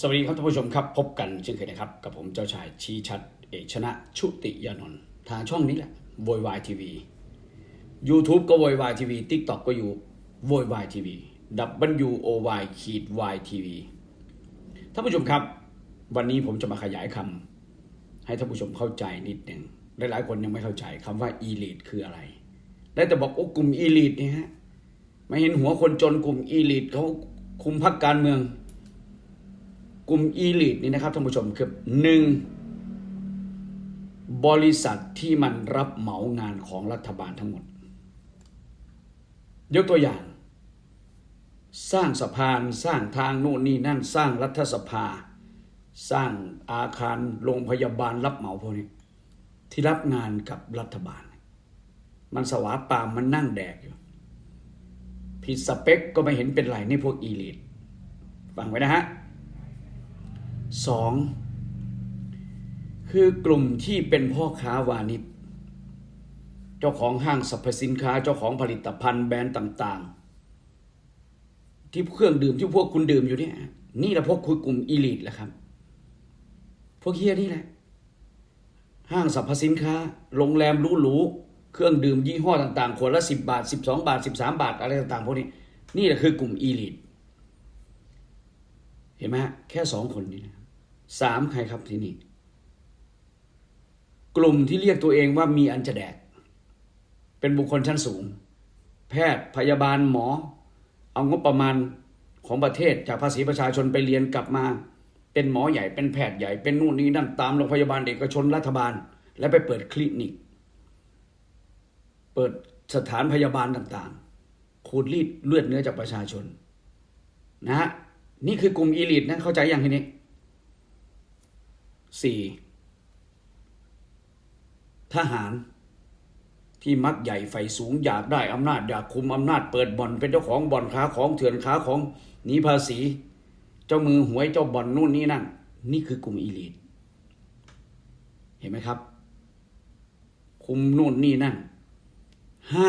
สวัสดีครับท่านผู้ชมครับพบกันเช่นเคยนะครับ กับผมเจ้าชายชีชัดเอกชนะชุติยานนท์ทางช่องนี้แหละโวยวายทีวี YouTube ก็โวยวายทีวี TikTok ก็อยู่โวยวายทีวี W O Y ขีด Y ทีวีท่านผู้ชมครับ วันนี้ผมจะมาขยายคำให้ท่านผู้ชมเข้าใจนิดหนึ่งหลายๆคนยังไม่เข้าใจคำว่า elite คืออะไรได้แต่บอกโอ้กลุ่ม elite เนี่ยฮะไม่เห็นหัวคนจนกลุ่ม elite เขาคุมพักการเมือง กลุ่ม elite นี่นะครับท่านผู้ชมคือหนึ่งบริษัทที่มันรับเหมางานของรัฐบาลทั้งหมด ยกตัวอย่าง สร้างสะพานสร้างทางโน่นนี่นั่นสร้างรัฐสภา สร้างอาคารโรงพยาบาลรับเหมาพวกนี้ ที่รับงานกับรัฐบาล มันสวาปามมันนั่งแดกอยู่ผิดสเปคก็ไม่เห็นเป็นไรนี่พวกอีลิทฟังไว้นะฮะ สองคือกลุ่มที่เป็นพ่อค้าวานิชเจ้าของห้างสรรพสินค้าเจ้าของผลิตภัณฑ์แบรนด์ต่างๆ ที่เครื่องดื่มที่พวกคุณดื่มอยู่เนี่ยนี่แหละพวกคุณกลุ่มอีลิทแหละครับ พวกเฮียนี่แหละ ห้างสรรพสินค้า โรงแรมหรูๆเครื่องดื่มยี่ห้อต่างๆขวดละสิบบาทสิบสองบาทสิบสามบาท อะไรต่างๆพวกนี้ นี่แหละคือกลุ่มอีลิทเห็นไหมฮะแค่สองคนนี้นะ สามใครครับที่นี่ กลุ่มที่เรียกตัวเองว่ามีอันจะแดก เป็นบุคคลชั้นสูง แพทย์พยาบาลหมอ เอางบประมาณของประเทศจากภาษีประชาชนไปเรียนกลับมา เป็นหมอใหญ่เป็นแพทย์ใหญ่เป็นนู่นนี่นั่นตามโรงพยาบาลเอกชนรัฐบาล และไปเปิดคลินิก เปิดสถานพยาบาลต่างๆ ขูดรีดเลือดเนื้อจากประชาชน นะฮะนี่คือกลุ่มอีลิทนะเข้าใจอย่างทีนี้ สี่ทหารที่มักใหญ่ไฟสูงอยากได้อำนาจอยากคุมอำนาจเปิดบ่อนเป็นเจ้าของบ่อนค้าของเถื่อนค้าของหนีภาษี เจ้ามือหวยเจ้าบ่อนนู่นนี่นั่น นี่คือกลุ่มอีลิทเห็นไหมครับ คุมนู่นนี่นั่นห้า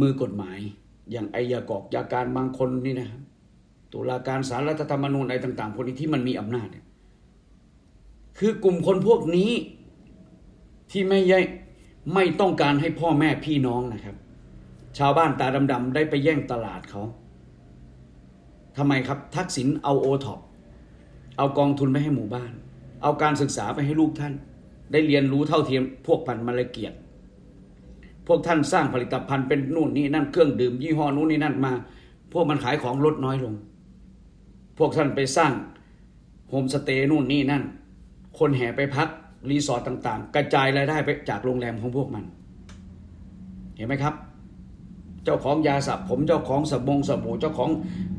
มือกฎหมาย อย่างไอยากอกยาการบางคนนี่นะครับตุลาการสารรัฐธรรมนูญอะไรต่าง ๆ พวกนี้ที่มันมีอำนาจเนี่ย คือกลุ่มคนพวกนี้ที่ไม่ใช่ไม่ต้องการให้พ่อแม่พี่น้องนะครับ ชาวบ้านตาดำๆได้ไปแย่งตลาดเขาทำไมครับ ทักษิณเอาโอท็อปเอากองทุนไปให้หมู่บ้าน เอาการศึกษาไปให้ลูกท่าน ได้เรียนรู้เท่าเทียมพวกพันธุ์มาลเกียรติพวกท่านสร้างผลิตภัณฑ์เป็นนู่นนี่นั่นเครื่องดื่มยี่ห้อนู่นนี่นั่นมา พวกมันขายของลดน้อยลง พวกท่านไปสร้างโฮมสเตย์นู่นนี่นั่น คนแห่ไปพักรีสอร์ทต่างๆ กระจายรายได้ไปจากโรงแรมของพวกมัน เห็นไหมครับ เจ้าของยาสระผมเจ้าของสบงสบู่เจ้าของ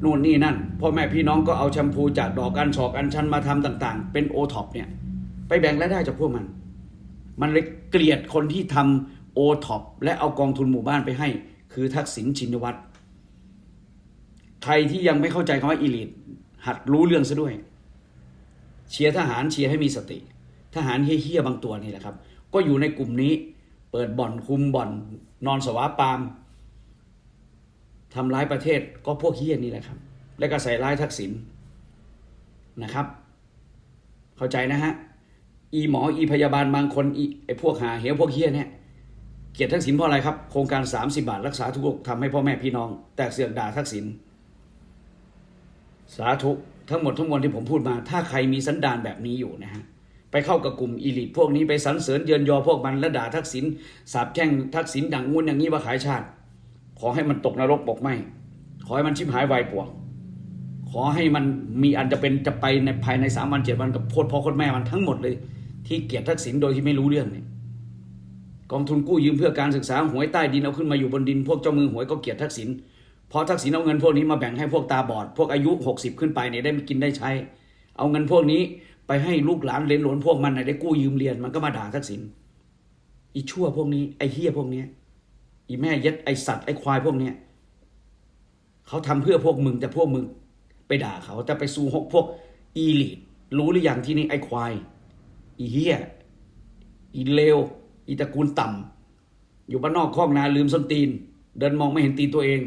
นู่นนี่นั่นพ่อแม่พี่น้องก็เอาแชมพูจากดอกอัญชอกอัญชันมาทำต่าง ๆ เป็นโอท็อปเนี่ยไปแบ่งรายได้จากพวกมัน มันเลยเกลียดคนที่ทำโอท็อปและเอากองทุนหมู่บ้านไปให้ คือทักษิณชินวัตรใครที่ยังไม่เข้าใจคำว่าอีลิทหัดรู้เรื่องซะด้วย เชียร์ทหารเชียร์ให้มีสติ ทหารเฮี้ยๆบางตัวนี่แหละครับ ก็อยู่ในกลุ่มนี้ เปิดบ่อนคุมบ่อน นอนสวาปามทำร้ายประเทศก็พวกเฮี้ยนี่แหละครับ และก็ใส่ร้ายทักษิณนะครับ เข้าใจนะฮะอีหมออีพยาบาลบางคนอีไอพวกหาเหวพวกเฮี้ยเนี่ยเกลียดทักษิณเพราะอะไรครับ โครงการ 30 บาท รักษาทุกโรคทำให้พ่อแม่พี่น้อง แต่เสือกด่าทักษิณสาธุ ทั้งหมดทั้งมวลที่ผมพูดมา ถ้าใครมีสันดานแบบนี้อยู่นะฮะไปเข้ากับกลุ่มอีลิทพวกนี้ไปสรรเสริญเยินยอพวกมันและด่าทักษิณสาบแช่งทักษิณดังงุ่นอย่างนี้ว่าขายชาติ ขอให้มันตกนรกปกไหมขอให้มันชิบหายวายป่วงขอให้มันมีอันจะเป็นจะไปในภายในสามวันเจ็ดวันกับโคตรพ่อโคตรแม่มันทั้งหมดเลย ที่เกลียดทักษิณโดยที่ไม่รู้เรื่องเนี่ยกองทุนกู้ยืมเพื่อการศึกษาหวยใต้ดินเอาขึ้นมาอยู่บนดิน พวกเจ้ามือหวยก็เกลียดทักษิณ พราะทักษิณเอาเงินพวกนี้มาแบ่งให้พวกตาบอด พวกอายุ 60 ขึ้นไปเนี่ยได้กินได้ใช้ เอาเงินพวกนี้ไปให้ลูกหลานเลนหลนพวกมันน่ะได้กู้ยืมเรียนมันก็มาด่าทักษิณอีชั่วพวกนี้ไอ้เฮี้ยพวกเนี้ยอีแม่ย็ดไอสัตว์ไอควายพวกเนี้ยเขาทำเพื่อพวกมึงแต่พวกมึงไปด่าเขาแต่ไปสู้หกพวกอีลีดรู้หรือยังที่นี่ไอควายอีเฮี้ยอีเลวอีตระกูลต่ำอยู่บ้านนอกคอกนาลืมส้นตีน เดินมองไม่เห็นตีนตัวเอง